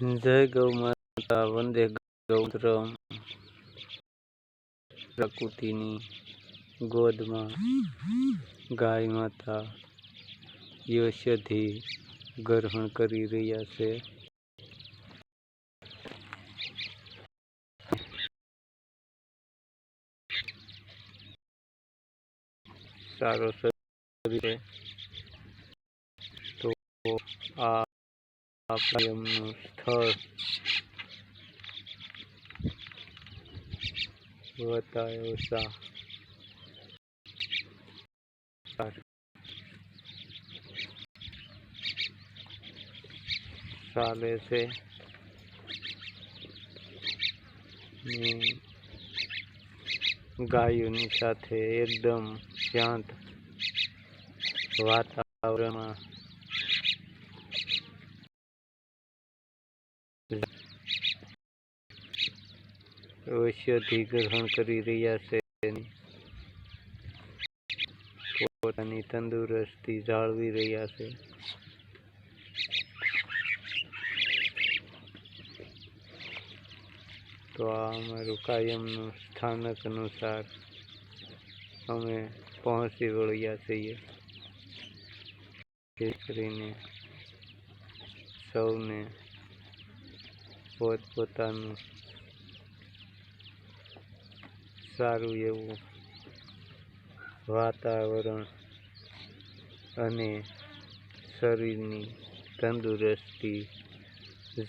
જય ગૌ માતા વંદે ગૌત્રમ પ્રકૃતિની ગોદમાં ગાય માતા યશથી ગ્રહણ કરી રહ્યા છે. સારો શરીર તો આ એમનું સ્થળ બતાવ્યો સા. ચાલે છે ગાયોની સાથે એકદમ શાંત વાતાવરણમાં ઔષધિ ગ્રહણ કરી રહ્યા છે. પોતાની તંદુરસ્તી જાળવી રહ્યા છે. તો આ અમારું કાયમનું સ્થાનક અનુસાર અમે પહોંચી વળ્યા છીએ. જે કરીને સૌને પોતપોતાનું સારું એવું વાતાવરણ અને શરીરની તંદુરસ્તી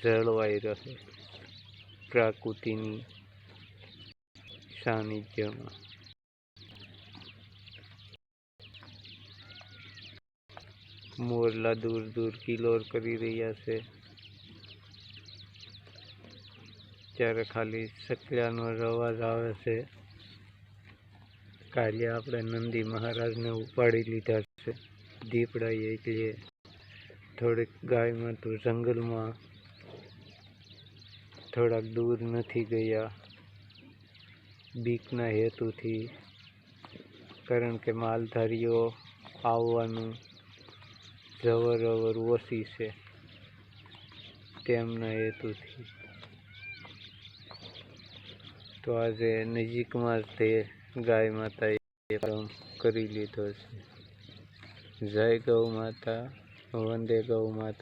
જળવાઈ રહે પ્રકૃતિની સાનિધ્યમાં. મોરલા દૂર દૂર કિલોર કરી રહ્યા છે. ત્યારે ખાલી સકલાનો અવાજ આવે છે. કાલે આપણે નંદી મહારાજને ઉપાડી લીધા છે. દીપડાએ એટલે થોડીક ગાયમાં તો જંગલમાં થોડાક દૂર નથી ગયા. બીકના હેતુથી, કારણ કે માલધારીઓ આવવાનું જવર અવર ઓછી છે તેમના હેતુથી. તો આજે નજીકમાં જ તે ગાય માતાએ કામ કરી લીધો છે. જય ગૌ માતા વંદે ગૌ માતા.